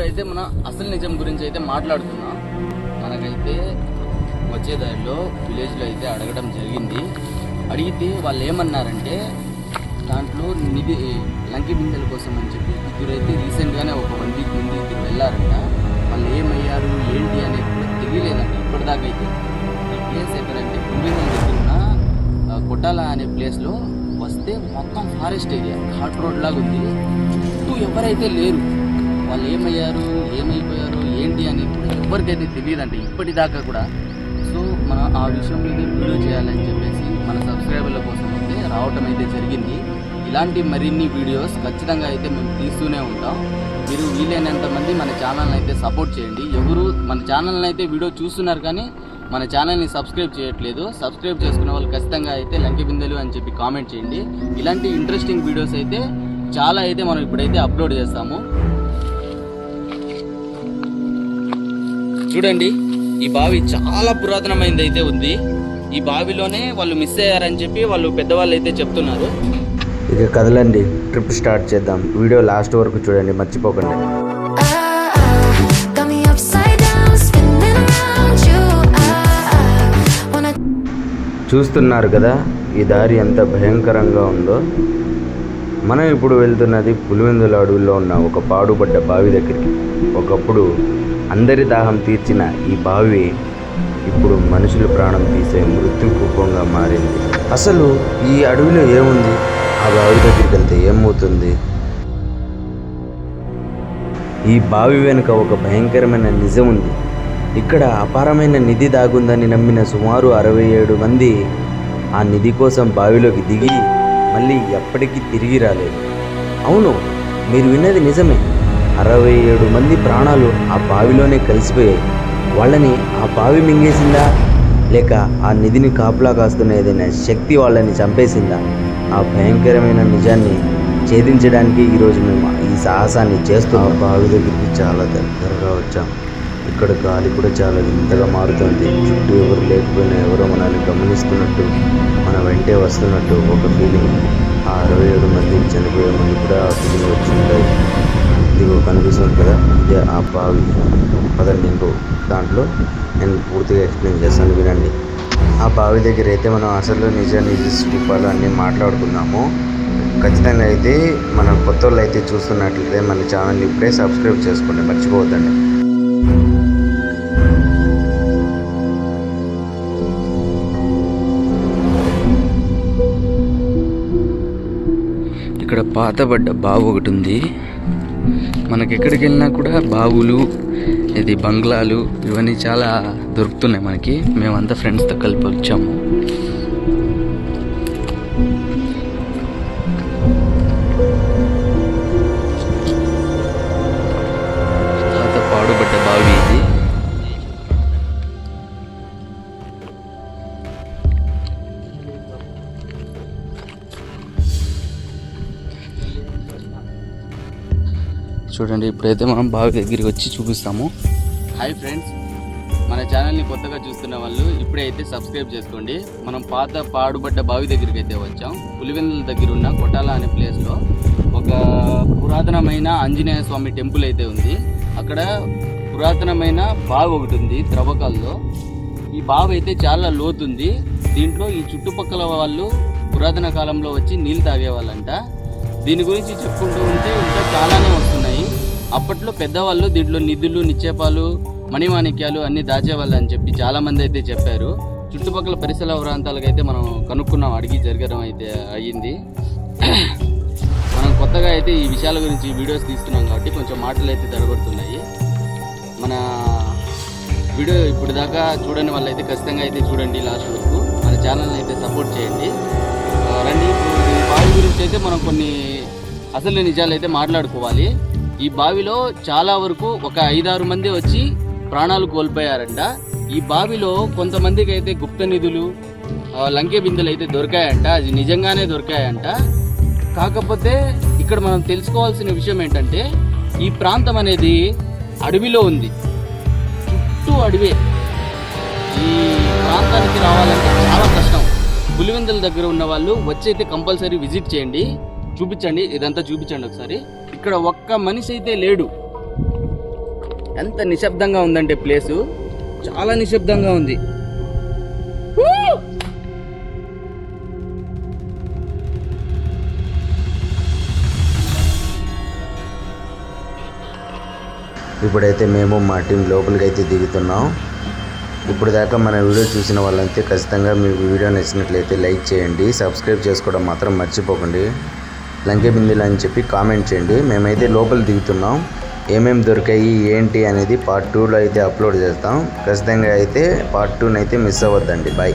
ఇప్పుడైతే మన అసలు నిజం గురించి అయితే మాట్లాడుతున్నాం. మనకైతే వచ్చే దారిలో విలేజ్లో అయితే అడగడం జరిగింది. అడిగితే వాళ్ళు ఏమన్నారంటే దాంట్లో నిధి లంకి బిందెల కోసం అని చెప్పి ఇద్దరైతే రీసెంట్గానే ఒక వన్ వీక్ ముందు ఇద్దరు వెళ్ళారంట. వాళ్ళు ఏమయ్యారు ఏంటి అనేది కూడా తెలియలేదండి ఇప్పటిదాకా అయితే ఈ ప్లేస్ ఎక్కడంటే పులివెందుల దగ్గర ఉన్న కొట్టాల అనే ప్లేస్లో వస్తే మొత్తం ఫారెస్ట్ ఏరియా ఘాట్ రోడ్ లాగా ఉంది. చుట్టూ ఎవరైతే లేరు వాళ్ళు ఏమయ్యారు ఏమైపోయారు ఏంటి అని ఎవరికైతే తెలియదండి ఇప్పటిదాకా కూడా. సో మన ఆ విషయం మీద వీడియో చేయాలని చెప్పేసి మన సబ్స్క్రైబర్ల కోసం అయితే రావటం అయితే జరిగింది. ఇలాంటి మరిన్ని వీడియోస్ ఖచ్చితంగా అయితే మేము తీస్తూనే ఉంటాం. మీరు వీలైనంత మంది మన ఛానల్ని అయితే సపోర్ట్ చేయండి. ఎవరు మన ఛానల్ని అయితే వీడియో చూస్తున్నారు కానీ మన ఛానల్ని సబ్స్క్రైబ్ చేయట్లేదు సబ్స్క్రైబ్ చేసుకున్న వాళ్ళు ఖచ్చితంగా అయితే లంకె బిందెలు అని చెప్పి కామెంట్ చేయండి. ఇలాంటి ఇంట్రెస్టింగ్ వీడియోస్ అయితే చాలా అయితే మనం ఇప్పుడైతే అప్లోడ్ చేస్తాము. చూడండి ఈ బావి చాలా పురాతనమైనది అయితే ఉంది. ఈ బావిలోనే వాళ్ళు మిస్ అయ్యారని చెప్పి వాళ్ళు పెద్దవాళ్ళు అయితే చెప్తున్నారు. ఇక కదలండి ట్రిప్ స్టార్ట్ చేద్దాం. వీడియో లాస్ట్ వరకు చూడండి మర్చిపోకండి. చూస్తున్నారు కదా ఈ దారి ఎంత భయంకరంగా ఉందో. మనం ఇప్పుడు వెళ్తున్నది పులివెందుల అడవుల్లో ఉన్న ఒక పాడుపడ్డ బావి దగ్గరికి. ఒకప్పుడు అందరి దాహం తీర్చిన ఈ బావి ఇప్పుడు మనుషుల ప్రాణం తీసే మృత్యు కూపంగా మారింది. అసలు ఈ అడవిలో ఏముంది? ఆ బావి దగ్గరికి వెళ్తే ఏమవుతుంది? ఈ బావి వెనుక ఒక భయంకరమైన నిజం ఉంది. ఇక్కడ అపారమైన నిధి దాగుందని నమ్మిన సుమారు అరవై ఏడు మంది ఆ నిధి కోసం బావిలోకి దిగి మళ్ళీ ఎప్పటికీ తిరిగి రాలేదు. అవును మీరు విన్నది నిజమే. అరవై ఏడు మంది ప్రాణాలు ఆ బావిలోనే కలిసిపోయాయి. వాళ్ళని ఆ బావి మింగేసిందా? లేక ఆ నిధిని కాపులా కాస్తున్న ఏదైనా శక్తి వాళ్ళని చంపేసిందా? ఆ భయంకరమైన నిజాన్ని ఛేదించడానికి ఈరోజు మేము ఈ సాహసాన్ని చేస్తున్నాం. ఆ బావి దగ్గరికి చాలా దగ్గరగా వచ్చాం. ఇక్కడ గాలి కూడా చాలా వింతగా మారుతుంది. చుట్టూ ఎవరు లేకపోయినా ఎవరో మనల్ని గమనిస్తున్నట్టు మన వెంటే వస్తున్నట్టు ఒక ఫీలింగ్ ఆ అరవై ఏడు మంది చనిపోయే ముందు కూడా ఆ ఫీలింగ్ వచ్చి ఇదిగో కనిపిస్తుంది కదా? ఇదే ఆ బావి. పదండి ఇంకో దాంట్లో నేను పూర్తిగా ఎక్స్ప్లెయిన్ చేస్తాను వినండి. ఆ బావి దగ్గర అయితే మనం అసలు నిజ నిజ రూపాలు అన్నీ మాట్లాడుకున్నాము. ఖచ్చితంగా అయితే మన కొత్త వాళ్ళు అయితే చూస్తున్నట్లయితే మన ఛానల్ ఇప్పుడే సబ్స్క్రైబ్ చేసుకోండి మర్చిపోవద్దండి. ఇక్కడ పాతబడ్డ బావి ఒకటి ఉంది. మనకి ఎక్కడికి వెళ్ళినా కూడా బావులు ఇది బంగ్లాలు ఇవన్నీ చాలా దొరుకుతున్నాయి మనకి. మేమంతా ఫ్రెండ్స్తో కలిపి వచ్చాము. చూడండి. ఇప్పుడైతే మనం బావి దగ్గరికి వచ్చి చూపిస్తాము. హాయ్ ఫ్రెండ్స్ మన ఛానల్ని కొత్తగా చూస్తున్న వాళ్ళు ఇప్పుడే అయితే సబ్స్క్రైబ్ చేసుకోండి. మనం పాత పాడుబడ్డ బావి దగ్గరికి అయితే వచ్చాం. పులివెందుల దగ్గర ఉన్న కొట్టాల అనే ప్లేస్లో ఒక పురాతనమైన ఆంజనేయ స్వామి టెంపుల్ అయితే ఉంది. అక్కడ పురాతనమైన బావి ఒకటి ఉంది త్రవ్వకాల్లో. ఈ బావి అయితే చాలా లోతుంది. దీంట్లో ఈ చుట్టుపక్కల వాళ్ళు పురాతన కాలంలో వచ్చి నీళ్ళు తాగేవాళ్ళంట. దీని గురించి చెప్పుకుంటూ ఉంటే ఇంకా చాలానే వస్తుంది. అప్పట్లో పెద్దవాళ్ళు దీంట్లో నిధులు నిక్షేపాలు మణిమాణిక్యాలు అన్ని దాచేవాళ్ళు అని చెప్పి చాలా మంది అయితే చెప్పారు. చుట్టుపక్కల పరిసర ప్రాంతాలకు అయితే మనం కనుక్కున్నాం అడిగి జరగడం అయితే అయ్యింది. మనం కొత్తగా అయితే ఈ విషయాల గురించి వీడియోస్ తీస్తున్నాం కాబట్టి కొంచెం మాటలు అయితే జరగబడుతున్నాయి మన వీడియో ఇప్పుడు దాకా చూడని వాళ్ళైతే ఖచ్చితంగా అయితే చూడండి లాస్ట్ వరకు. మన ఛానల్ని అయితే సపోర్ట్ చేయండి. రండి. ఇప్పుడు బావి గురించి అయితే మనం కొన్ని అసలు నిజాలు అయితే మాట్లాడుకోవాలి. ఈ బావిలో చాలా వరకు ఒక ఐదారు మంది వచ్చి ప్రాణాలు కోల్పోయారంట. ఈ బావిలో కొంతమందికి అయితే గుప్త నిధులు లంకె బిందెలు అయితే దొరికాయంట. అది నిజంగానే దొరికాయంట. కాకపోతే ఇక్కడ మనం తెలుసుకోవాల్సిన విషయం ఏంటంటే ఈ ప్రాంతం అనేది అడవిలో ఉంది. చుట్టూ అడవే. ఈ ప్రాంతానికి రావాలంటే చాలా కష్టం. పులివెందుల దగ్గర ఉన్న వాళ్ళు వచ్చి అయితే కంపల్సరీ విజిట్ చేయండి. చూపించండి. ఇదంతా చూపించండి ఒకసారి. ఇక్కడ ఒక్క మనిషి అయితే లేడు. ఎంత నిశ్శబ్దంగా ఉందంటే ప్లేసు. చాలా నిశ్శబ్దంగా ఉంది. ఇప్పుడైతే మేము మా టీం లోపలికి అయితే దిగుతున్నాం. ఇప్పుడు దాకా మన వీడియో చూసిన వాళ్ళైతే ఖచ్చితంగా మీకు వీడియో నచ్చినట్లయితే లైక్ చేయండి. సబ్స్క్రైబ్ చేసుకోవడం మాత్రం మర్చిపోకండి. లంకె బిందెలు అని చెప్పి కామెంట్ చేయండి. మేమైతే లోపల దిగుతున్నాం. ఏమేమి దొరికాయి ఏంటి అనేది పార్ట్ టూలో అయితే అప్లోడ్ చేస్తాం. ఖచ్చితంగా అయితే పార్ట్ టూని అయితే మిస్ అవ్వద్దండి. బాయ్